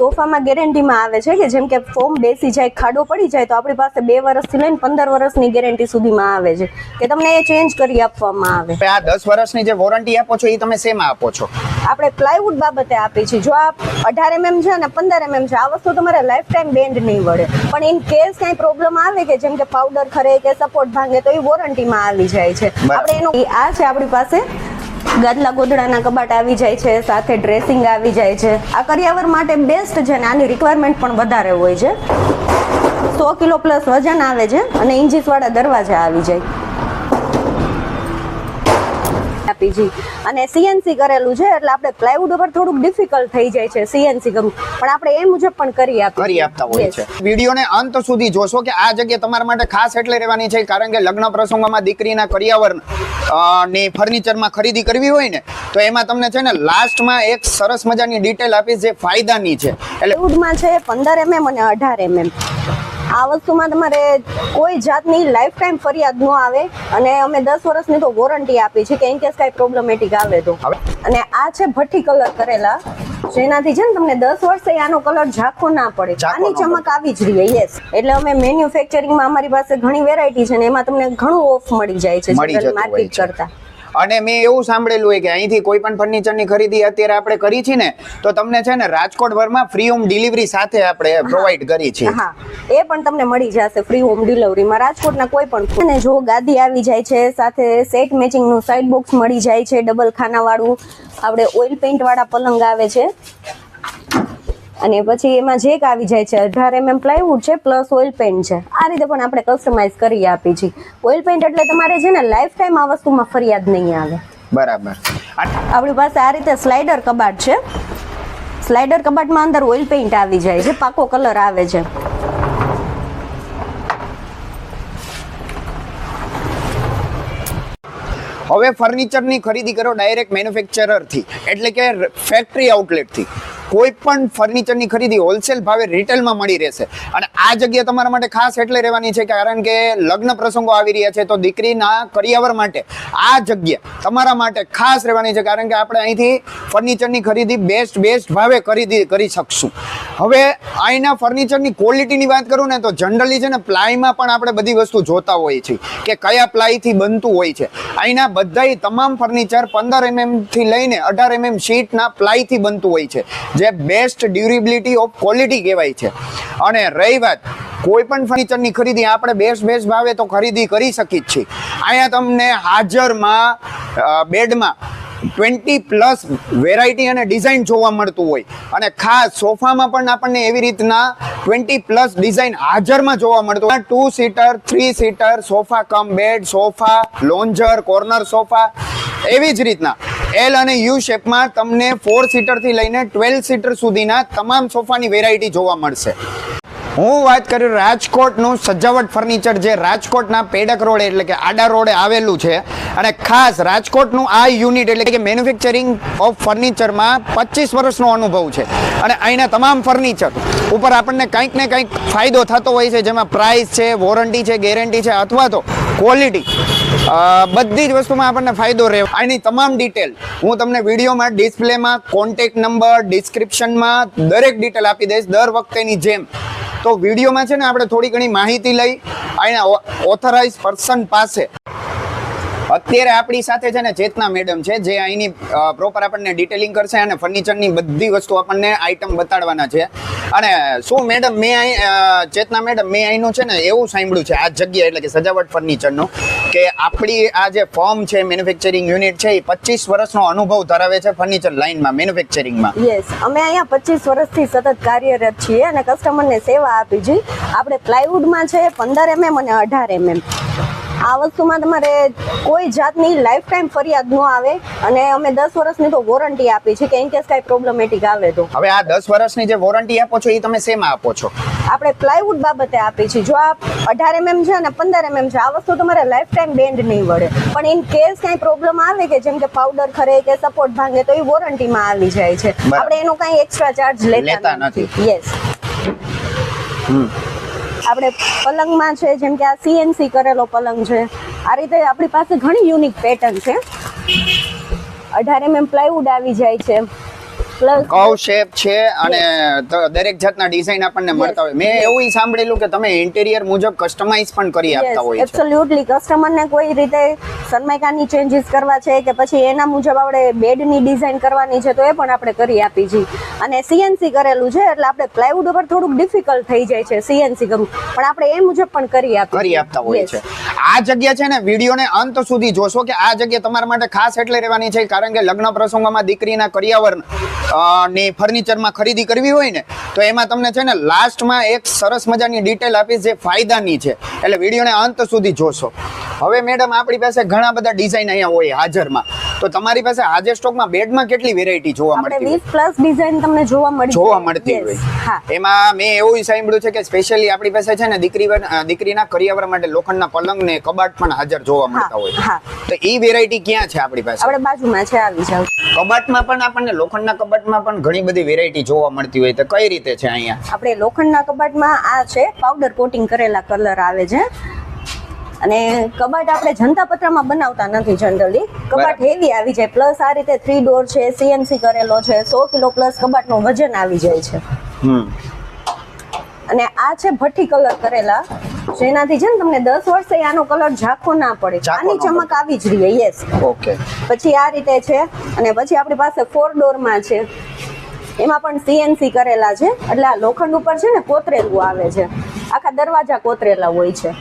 સોફામાં ગેરંટીમાં આવે છે કે જેમ કે ફોર્મ બેસી જાય ખાડો પડી જાય તો આપણી પાસે બે વર્ષથી લઈને પંદર વર્ષની ગેરંટી સુધીમાં આવે છે. કે તમને એ ચેન્જ કરી આપવામાં આવે. આ દસ વર્ષની જે વોરંટી આપો છો એ તમે શેમાં આપો છો? આપણે પ્લાયવુડ બાબતે આપી છે. જો આ અઢાર એમએમ છે અને પંદર એમએમ છે આ વસ્તુ તમારે લાઈફ ટાઈમ બેન્ડ નહીં વળે. પણ ઇન કેસ કાંઈ પ્રોબ્લેમ આવે કે જેમ કે પાવડર ખરે કે સપોર્ટ ભાંગે તો એ વોરંટીમાં આવી જાય છે. આપણે એનું આ છે આપણી પાસે ગાદલા ગોદડાના કબાટ આવી જાય છે, સાથે ડ્રેસિંગ આવી જાય છે. આ કરિયાવર માટે બેસ્ટ છે ને આની રિક્વાયરમેન્ટ પણ વધારે હોય છે. સો કિલો પ્લસ વજન આવે છે અને ઇન્ચીસવાળા દરવાજા આવી જાય. આપીજી અને સીએનસી કરેલું છે એટલે આપણે પ્લાયવુડ ઉપર થોડુંક ડિફિકલ્ટ થઈ જાય છે સીએનસી કરવું. પણ આપણે એ મુજબ પણ કરી આપીએ. કરી આપતા હોય છે. વિડીયોને અંત સુધી જોશો કે આ જગ્યા તમારા માટે ખાસ એટલે રહેવાની છે કારણ કે લગ્ન પ્રસંગોમાં દીકરીના કરિયાવર ને ફર્નિચરમાં ખરીદી કરવી હોય ને તો એમાં તમને છે ને લાસ્ટમાં એક સરસ મજાની ડિટેલ આપીશ જે ફાયદાની છે. એટલે છે પંદર એમએમ અને અઢાર એમએમ આ વસ્તુમાં તમારે કોઈ જાતની લાઈફ ટાઈમ ફરિયાદ ન આવે અને અમે દસ વર્ષની તો વોરંટી આપી છે કે ઇન કેસ કાંઈ પ્રોબ્લેમેટિક આવે તો. અને આ છે ભઠ્ઠી કલર કરેલા. જેનાથી છે ને તમને દસ વર્ષે આનો કલર ઝાંખો ના પડે. આની ચમક આવી જ રહી યસ એટલે અમે મેન્યુફેક્ચરિંગમાં અમારી પાસે ઘણી વેરાયટી છે ને એમાં તમને ઘણું ઓફ મળી જાય છે માર્કેટ. કરતા. અને મેં એવું સાંભળેલું હોય કે અહીંથી કોઈ પણ ફર્નિચરની ખરીદી અત્યારે આપણે કરી છે ને તો તમને છે ને રાજકોટ ભરમાં ફ્રી હોમ ડિલિવરી સાથે આપણે પ્રોવાઈડ કરી છે. હા. એ પણ તમને મળી જશે ફ્રી હોમ ડિલિવરીમાં રાજકોટના કોઈ પણ અને જો ગાદી આવી જાય છે સાથે સેટ મેચિંગનું સાઇડ બોક્સ મળી જાય છે ડબલ ખાનાવાળું. આપણે ઓઇલ પેઇન્ટ વાળા પલંગ આવે છે. અને પછી એમાં જેક આવી જાય છે અઢાર એમએમ પ્લાયવુડ છે પ્લસ ઓઇલ પેન્ટ છે. આ રીતે પણ આપણે કસ્ટમાઇઝ કરી આપી છીએ ઓઇલ પેઇન્ટ એટલે તમારે છે ને લાઈફ ટાઈમ આ વસ્તુમાં ફરિયાદ નહીં આવે. બરાબર. આપણી પાસે આ રીતે સ્લાઇડર કબાટ છે. સ્લાઇડર કબાટમાં અંદર ઓઇલ પેઇન્ટ આવી જાય છે પાકો કલર આવે છે. હવે ફર્નિચરની ખરીદી કરો ડાયરેક્ટ મેન્યુફેક્ચરરથી એટલે કે ફેક્ટરી આઉટલેટથી કોઈ પણ ફર્નિચરની ખરીદી હોલસેલ ભાવે રિટેલમાં મળી રહેશે. અને આ જગ્યા તમારા માટે ખાસ એટલે રહેવાની છે કારણ કે લગ્ન પ્રસંગો આવી રહ્યા છે, તો દીકરીના કરિયાવર માટે આ જગ્યા તમારા માટે ખાસ રહેવાની છે કારણ કે આપણે અહીંથી ફર્નિચરની ખરીદી બેસ્ટ બેસ્ટ ભાવે ખરીદી, કરી શકશું. હવે અહીંના ફર્નિચરની ક્વોલિટીની વાત કરું ને, તો જનરલી છે ને પ્લાયમાં પણ આપણે બધી વસ્તુ જોતા હોઈએ છીએ કે કયા પ્લાયથી બનતું હોય છે. અહીંના બધાય તમામ ફર્નિચર પંદર એમએમથી લઈને અઢાર એમએમ શીટના પ્લાયથી બનતું હોય છે. જે બેસ્ટ ડ્યુરેબિલિટી ઓફ ક્વોલિટી કહેવાય છે. અને રહી વાત, કોઈ પણ ફર્નિચરની ખરીદી આપણે બેસ્ટ બેસ્ટ ભાવે તો ખરીદી કરી શકીએ છીએ. અહીંયા તમને હાજરમાં બેડમાં ટ્વેન્ટી પ્લસ વેરાયટી અને ડિઝાઇન જોવા મળતું હોય. અને ખાસ સોફામાં પણ આપણને એવી રીતના ટ્વેન્ટી પ્લસ ડિઝાઇન હાજરમાં જોવા મળતું હોય. Two seater three seater sofa cum bed sofa lounger corner sofa, એવી જ રીતના. એલ અને યુ શેપમાં તમને ફોર સીટરથી લઈને ટ્વેલ્વ સીટર સુધીના તમામ સોફાની વેરાયટી જોવા મળશે. હું વાત કરું રાજકોટનું સજાવટ ફર્નિચર જે રાજકોટના પેડક રોડ એટલે કે આડા રોડે આવેલું છે અને ખાસ રાજકોટનું આ યુનિટ એટલે કે મેન્યુફેક્ચરિંગ ઓફ ફર્નિચરમાં પચીસ વર્ષનો અનુભવ છે. અને અહીંના તમામ ફર્નિચર ઉપર આપણને કંઈક ને કંઈક ફાયદો થતો હોય છે, જેમાં પ્રાઇસ છે વોરંટી છે ગેરંટી છે, અથવા તો ક્વોલિટી બધી જ વસ્તુમાં આપણને ફાયદો રહે. આની તમામ ડિટેલ હું તમને વિડીયોમાં, ડિસ્પ્લેમાં કોન્ટેક નંબર ડિસ્ક્રિપ્શનમાં દરેક ડિટેલ આપી દઈશ દર વખતેની જેમ. તો વિડીયોમાં છે ને આપણે થોડી ઘણી માહિતી લઈ અહીંના ઓથોરાઇઝ પર્સન પાસે અત્યારે આપણી સાથે છે ને ચેતના મેડમ છે, જે અહીંની પ્રોપર આપણને ડિટેલિંગ કરશે અને ફર્નિચરની બધી વસ્તુ આપણને આઈટમ બતાડવાના છે. અને શું મેડમ, મેં અહીં ચેતના મેડમ, મેં અહીંનું છે ને એવું સાંભળ્યું છે, આ જગ્યા એટલે કે સજાવટ ફર્નિચરનું કે આપણી આ જે ફોર્મ છે મેન્યુફેક્ચરિંગ યુનિટ છે, એ પચીસ વર્ષનો અનુભવ ધરાવે છે ફર્નિચર લાઇનમાં મેન્યુફેક્ચરિંગમાં યસ અમે અહીંયા પચીસ વર્ષથી સતત કાર્યરત છીએ અને કસ્ટમરને સેવા આપી છે. આપણે પ્લાયવુડમાં છે, પંદર એમએમ અને અઢાર એમએમ આ વસ્તુમાં તમારે કોઈ જાતની લાઈફ ટાઈમ ફરિયાદ ન આવે અને અમે દસ વર્ષની તો વોરંટી આપી છે કે ઇન કેસ કાંઈ પ્રોબ્લેમેટિક આવે તો. હવે આ દસ વર્ષની જે વોરંટી આપો છો એ તમે શેમાં આપો છો? આપણે પ્લાયવુડ બાબતે આપી છે. જો આ અઢાર એમએમ છે અને પંદર એમએમ છે આ વસ્તુ તમારે લાઈફ ટાઈમ બેન્ડ નહીં વળે. પણ ઇન કેસ કાંઈ પ્રોબ્લેમ આવે કે જેમ કે પાવડર ખરે કે સપોર્ટ ભાંગે તો એ વોરંટીમાં આવી જાય છે. આપણે એનો કાંઈ એક્સ્ટ્રા ચાર્જ લેતા નથી. યસ યસ આપણે પલંગમાં છે, જેમ કે આ સીએનસી કરેલો પલંગ છે. આ રીતે આપણી પાસે ઘણી યુનિક પેટર્ન છે. અઢાર એમએમ પ્લાયવુડ આવી જાય છે. કવ શેપ છે અને દરેક જાતના ડિઝાઇન આપણને મળતા હોય. મેં એવું સાંભળેલું કે તમે ઇન્ટિરિયર મુજબ કસ્ટમાઇઝ પણ કરી આપતા હોય છે. એબ્સોલ્યુટલી કસ્ટમરને કોઈ રીતે સનમાઇકાની ચેન્જીસ કરવા છે કે પછી એના મુજબ આપણે બેડની ડિઝાઇન કરવાની છે તો એ પણ આપણે કરી આપી છીએ. અને સીએનસી કરેલું છે એટલે આપણે પ્લાયવુડ ઉપર થોડુંક ડિફિકલ્ટ થઈ જાય છે સીએનસી કરવું. પણ આપણે એ મુજબ પણ કરી આપી કરી આપતા હોય છે. આ જગ્યા છે ને વિડીયોને અંત સુધી જોશો કે આ જગ્યા તમારા માટે ખાસ એટલે રહેવાની છે કારણ કે લગ્ન પ્રસંગોમાં દીકરીના કરિયાવર ની ફર્નિચરમાં ખરીદી કરવી હોય ને, તો એમાં તમને છે ને લાસ્ટમાં એક સરસ મજાની ડિટેલ આપીશ જે ફાયદાની છે. એટલે વિડીયોને અંત સુધી જોશો. હવે મેડમ આપણી પાસે ઘણા બધા ડિઝાઇન અહીંયા હોય હાજરમાં. તો તમારી પાસે આજે સ્ટોકમાં બેડમાં કેટલી વેરાયટી જોવા આપણે મળતી હોય? 20 પ્લસ ડિઝાઇન તમને જોવા મળી જોવા મળતી હોય. હા. એમાં મેં એવું સાંભળ્યું છે કે સ્પેશિયલી આપણી પાસે છે ને દીકરી દીકરીના કરિયાવર માટે લોખંડના પલંગ ને કબાટ પણ હાજર જોવા મળતા હોય. તો એ વેરાયટી ક્યાં છે આપણી પાસે? આપણે બાજુમાં છે આવી જાવ કબાટમાં પણ આપણને લોખંડના કબાટમાં પણ ઘણી બધી વેરાયટી જોવા મળતી હોય. તો કઈ રીતે છે અહીંયા? આપણે લોખંડના કબાટમાં આ છે પાવડર કોટિંગ કરેલા કલર આવે છે. અને કબાટ આપણે જનતા પત્રમાં બનાવતા નથી જનરલી કબાટ હેવી આવી જાય. પ્લસ આ રીતે થ્રી ડોર છે સીએનસી કરેલો છે સો કિલો પ્લસ કબાટનું વજન આવી જાય છે. અને આ છે ભઠ્ઠી કલર કરેલા. જેનાથી છે ને તમને દસ વર્ષે આનો કલર ઝાંખો ના પડે. આની ચમક આવી જ રહે યસ ઓકે પછી આ રીતે છે અને પછી આપણી પાસે ફોર ડોરમાં છે. એમાં પણ સીએનસી કરેલા છે. એટલે આ લોખંડ ઉપર છે ને કોતરેલું આવે છે. આખા દરવાજા કોતરેલા હોય છે.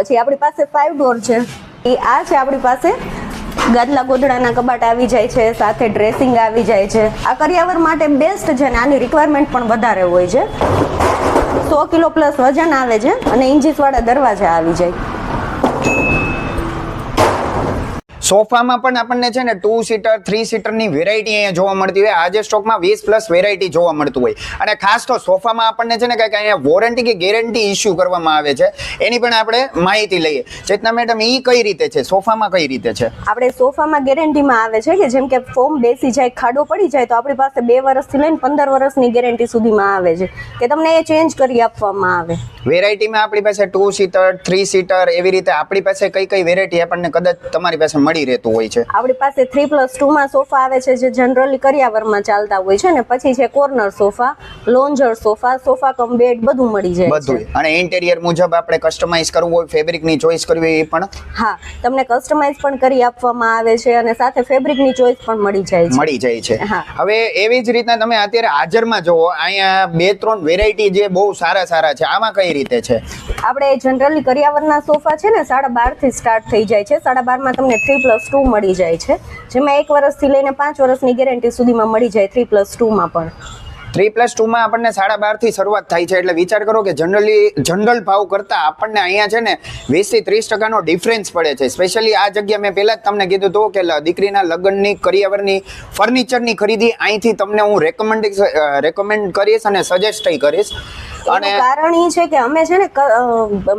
પછી આપણી પાસે ફાઈવ ડોર છે. એ આ છે આપણી પાસે. ગાદલા ગોદડાના કબાટ આવી જાય છે, સાથે ડ્રેસિંગ આવી જાય છે. આ કરિયાવર માટે બેસ્ટ છે ને આની રિક્વાયરમેન્ટ પણ વધારે હોય છે. સો કિલો પ્લસ વજન આવે છે અને ઇન્ચીસવાળા દરવાજા આવી જાય. સોફામાં પણ આપણને છે ને ટુ સીટર થ્રી સીટરની વેરાયટી અહીંયા જોવા મળતી હોય. આજે સ્ટોકમાં વીસ પ્લસ વેરાયટી જોવા મળતું હોય. અને ખાસ તો સોફામાં આપણને છે ને કંઈક અહીંયા વોરંટી કે ગેરંટી ઇસ્યુ કરવામાં આવે છે. એની પણ આપણે માહિતી લઈએ. ચેતના મેડમ એ કઈ રીતે છે? સોફામાં કઈ રીતે છે? આપણે સોફામાં ગેરંટીમાં આવે છે કે જેમ કે ફોર્મ બેસી જાય ખાડો પડી જાય તો આપણી પાસે બે વર્ષથી લઈને પંદર વર્ષની ગેરંટી સુધીમાં આવે છે. કે તમને એ ચેન્જ કરી આપવામાં આવે. વેરાયટીમાં આપણી પાસે ટુ સીટર થ્રી સીટર એવી રીતે આપણી પાસે કઈ કઈ વેરાયટી આપણને કદાચ તમારી પાસે મળી રહેતું હોય છે. આપણી પાસે થ્રી પ્લસ ટુમાં સોફા આવે છે જે જનરલી કરિયાવરમાં ચાલતા હોય છે ને પછી છે corner sofa lounger sofa sofa cum bed બધું મળી જાય બધું. અને ઇન્ટેરિયર મુજબ આપણે કસ્ટમાઇઝ કરવું હોય ફેબ્રિકની ચોઈસ કરવી હોય એ પણ હા તમને કસ્ટમાઇઝ પણ કરી આપવામાં આવે છે અને સાથે ફેબ્રિકની ચોઈસ પણ મળી જાય છે. મળી જાય છે. હા. હવે એવી જ રીતના તમે અત્યારે હાજરમાં જુઓ અહીંયા બે ત્રણ વેરાયટી જે બહુ સારા સારા છે. આમાં કઈ રીતે છે? આપણે જનરલી કરિયાવરના સોફા છે ને સાડા બારથી સ્ટાર્ટ થઈ જાય છે. સાડા બારમાં તમને થ્રી પ્લસ ટુ મળી જાય છે. જેમાં એક વર્ષથી લઈને પાંચ વર્ષની ગેરંટી સુધીમાં મળી જાય થ્રી પ્લસ ટુમાં પણ. થ્રી પ્લસ ટુમાં આપણને સાડા બારથી શરૂઆત થાય છે. એટલે વિચાર કરો કે જનરલી જનરલ ભાવ કરતાં આપણને અહીંયા છે ને વીસથી ત્રીસ ટકાનો ડિફરન્સ પડે છે. સ્પેશિયલી આ જગ્યા મેં પહેલાં જ તમને કીધું હતું કે દીકરીના લગ્નની, કરિયાવરની ફર્નિચરની ખરીદી અહીંથી તમને હું રેકમેન્ડ રેકમેન્ડ કરીશ અને સજેસ્ટ કરીશ. અને કારણ એ છે કે અમે છે ને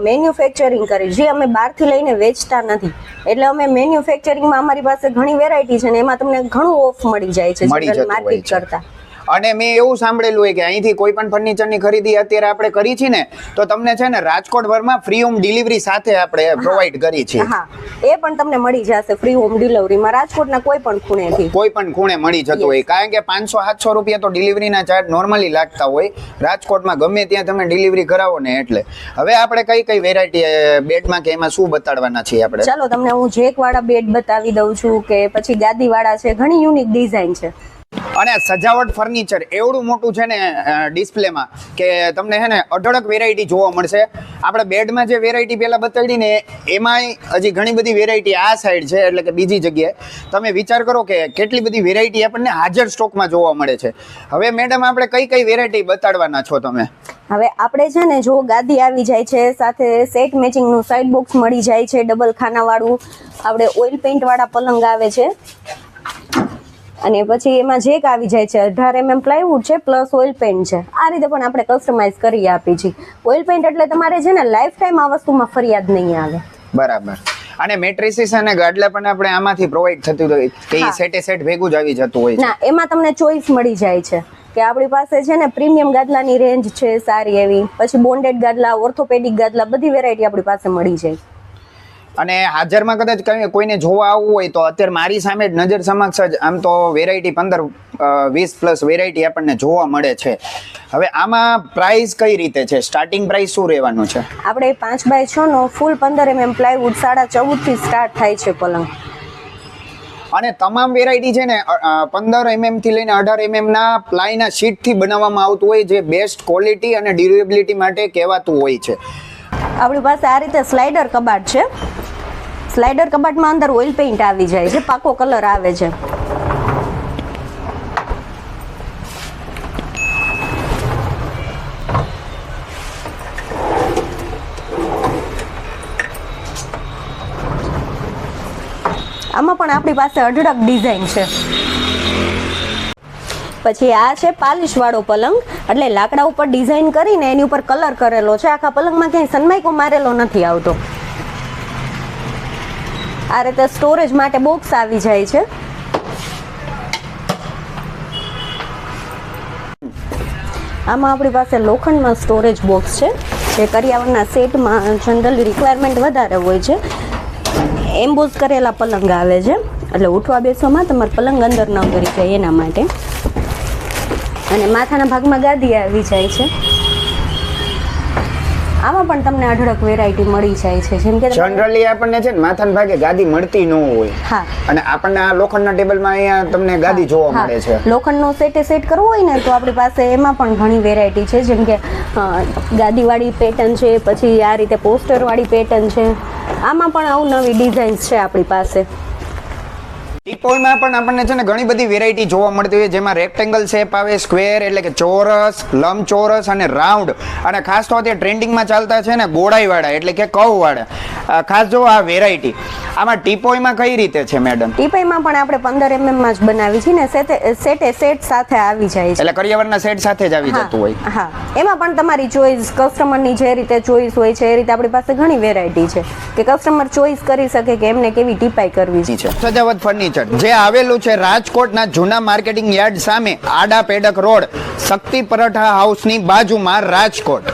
મેન્યુફેક્ચરિંગ કરી જે અમે બહારથી લઈને વેચતા નથી. એટલે અમે મેન્યુફેક્ચરિંગમાં અમારી પાસે ઘણી વેરાયટી છે ને એમાં તમને ઘણું ઓફ મળી જાય છે માર્કેટ કરતા. અને મેં એવું સાંભળેલું હોય કે અહીંથી કોઈ પણ ફર્નિચરની ખરીદી અત્યારે આપણે કરી છે ને તો તમને છે ને રાજકોટ ભરમાં ફ્રી હોમ ડિલિવરી સાથે આપણે પ્રોવાઈડ કરી છે હા. એ પણ તમને મળી જશે ફ્રી હોમ ડિલિવરીમાં રાજકોટના કોઈ પણ ખૂણેથી. કોઈ પણ ખૂણે મળી જતું હોય. કારણ કે પાંચસો સાતસો રૂપિયા તો ડિલિવરીના ચાર્જ નોર્મલી લાગતા હોય. રાજકોટમાં ગમે ત્યાં તમે ડિલિવરી કરાવો ને એટલે. હવે આપણે કઈ કઈ વેરાયટી બેડમાં કે એમાં શું બતાડવાના છીએ આપણે? ચાલો તમને હું જેક વાળા બેડ બતાવી દઉં છું કે પછી ગાદી વાળા છે. ઘણી યુનિક ડિઝાઇન છે. અને સજાવટ ફર્નિચર એવડું મોટું છે ને ડિસ્પ્લેમાં કે તમને છે ને અઢળક વેરાયટી જોવા મળશે. આપણે બેડમાં જે વેરાયટી પહેલાં બતાડી ને, એમાંય હજી ઘણી બધી વેરાયટી આ સાઈડ છે, એટલે કે બીજી જગ્યાએ. તમે વિચાર કરો કે કેટલી બધી વેરાયટી આપણને હાજર સ્ટોકમાં જોવા મળે છે. હવે મેડમ આપણે કઈ કઈ વેરાયટી બતાડવાના છો તમે? હવે આપણે છે ને, જો ગાદી આવી જાય છે, સાથે સેટ મેચિંગનું સાઈડ બોક્સ મળી જાય છે ડબલ ખાનાવાળું. આપણે ઓઇલ પેઇન્ટ વાળા પલંગ આવે છે. અને પછી એમાં જેક આવી જાય છે અઢાર એમએમ પ્લાયવુડ છે પ્લસ ઓઇલ પેન્ટ છે. આ રીતે પણ આપણે કસ્ટમાઇઝ કરી આપી છીએ ઓઇલ પેન્ટ એટલે તમારે છે ને લાઈફ ટાઈમ આ વસ્તુમાં ફરિયાદ નહીં આવે. બરાબર. અને મેટ્રિસિસ અને ગાડલા પણ આપણે આમાંથી પ્રોવાઈડ થતું હોય કે સેટે સેટ ભેગું જ આવી જતું હોય ના એમાં તમને ચોઈસ મળી જાય છે કે આપણી પાસે છે ને પ્રીમિયમ ગાદલાની રેન્જ છે સારી એવી પછી બોન્ડેડ ગાદલા ઓર્થોપેડિક ગાદલા બધી વેરાયટી આપણી પાસે મળી જાય. અને હાજરમાં કદાચ કઈ- કોઈને જોવા આવવું હોય તો અત્યારે મારી સામે જ નજર સમક્ષ જ આમ તો વેરાયટી પંદર વીસ પ્લસ વેરાયટી આપણને જોવા મળે છે. હવે આમાં પ્રાઇસ કઈ રીતે છે? સ્ટાર્ટિંગ પ્રાઇસ શું રહેવાનું છે? આપણે પાંચ બાય છ નો ફૂલ પંદર એમએમ પ્લાયવુડ સાડા ચૌદથી સ્ટાર્ટ થાય છે પલંગ. અને તમામ વેરાયટી છે ને પંદર એમએમથી લઈને અઢાર એમએમ ના પ્લાયના શીટથી બનાવવામાં આવતું હોય જે બેસ્ટ ક્વોલિટી અને ડ્યુરેબિલિટી માટે કહેવાતું હોય છે. આપણી પાસે આ રીતે સ્લાઇડર કબાટ છે. સ્લાઇડર કબાટમાં અંદર ઓઇલ પેઇન્ટ આવી જાય છે, પાકો કલર આવે છે. આમાં પણ આપણી પાસે અઢળક ડિઝાઇન છે. પછી આ છે પાલિશ વાળો પલંગ, એટલે લાકડા ઉપર ડિઝાઇન કરીને એની ઉપર કલર કરેલો છે. આખા પલંગમાં ક્યાંય સનમાઈકો મારેલો નથી આવતો. આ રીતે સ્ટોરેજ માટે બોક્સ આવી જાય છે. આમાં આપણી પાસે લોખંડમાં સ્ટોરેજ બોક્સ છે. જે કરિયાવરના સેટમાં જનરલી રિક્વાયરમેન્ટ વધારે હોય છે. એમ્બોઝ કરેલા પલંગ આવે છે. એટલે ઉઠવા બેસવામાં તમારે પલંગ અંદર ન કરી જાય એના માટે. અને માથાના ભાગમાં ગાદી આવી જાય છે. આમાં પણ તમને અઢળક વેરાયટી મળી જાય છે. જેમ કે જનરલી આપણને છે ને માથાના ભાગે ગાદી મળતી ન હોય. હા. અને આપણને આ લોખંડના ટેબલમાં અહીંયા તમને ગાદી જોવા મળે છે. લોખંડનો સેટે સેટ કરવો હોય ને તો આપણી પાસે એમાં પણ ઘણી વેરાયટી છે. જેમ કે ગાદીવાળી પેટર્ન છે પછી આ રીતે પોસ્ટરવાળી પેટર્ન છે. આમાં પણ અવનવી ડિઝાઇન્સ છે આપણી પાસે. ટીપોયમાં પણ આપણને છે ને ઘણી બધી વેરાયટી જોવા મળતી હોય જેમાં રેક્ટેંગલ શેપ આવે સ્ક્વેર એટલે કે ચોરસ લંબચોરસ અને રાઉન્ડ અને ખાસ તો અત્યારે ટ્રેન્ડિંગમાં ચાલતા છે ને ગોળાઈવાળા એટલે કે કવવાળા ખાસ જો આ વેરાયટી આમાં ટીપોઈમાં કઈ રીતે છે મેડમ ટીપોઈમાં પણ આપણે પંદર એમએમમાં જ બનાવી છે ને સેટે સેટે સેટ સાથે આવી જાય છે. એટલે કરિયાવરના સેટ સાથે જ આવી જતું હોય. હા. એમાં પણ તમારી ચોઈસ કસ્ટમરની જે રીતે ચોઈસ હોય છે એ રીતે આપણી પાસે ઘણી વેરાયટી છે. કે કસ્ટમર ચોઈસ કરી શકે કે એમને કેવી ટીપાઈ કરવી છે. સજાવટ સજાવટ ફર્નિચર જે આવેલું છે રાજકોટના જૂના માર્કેટિંગ યાર્ડ સામે આડા પેડક રોડ, શક્તિ પરઠા હાઉસની બાજુમાં રાજકોટ.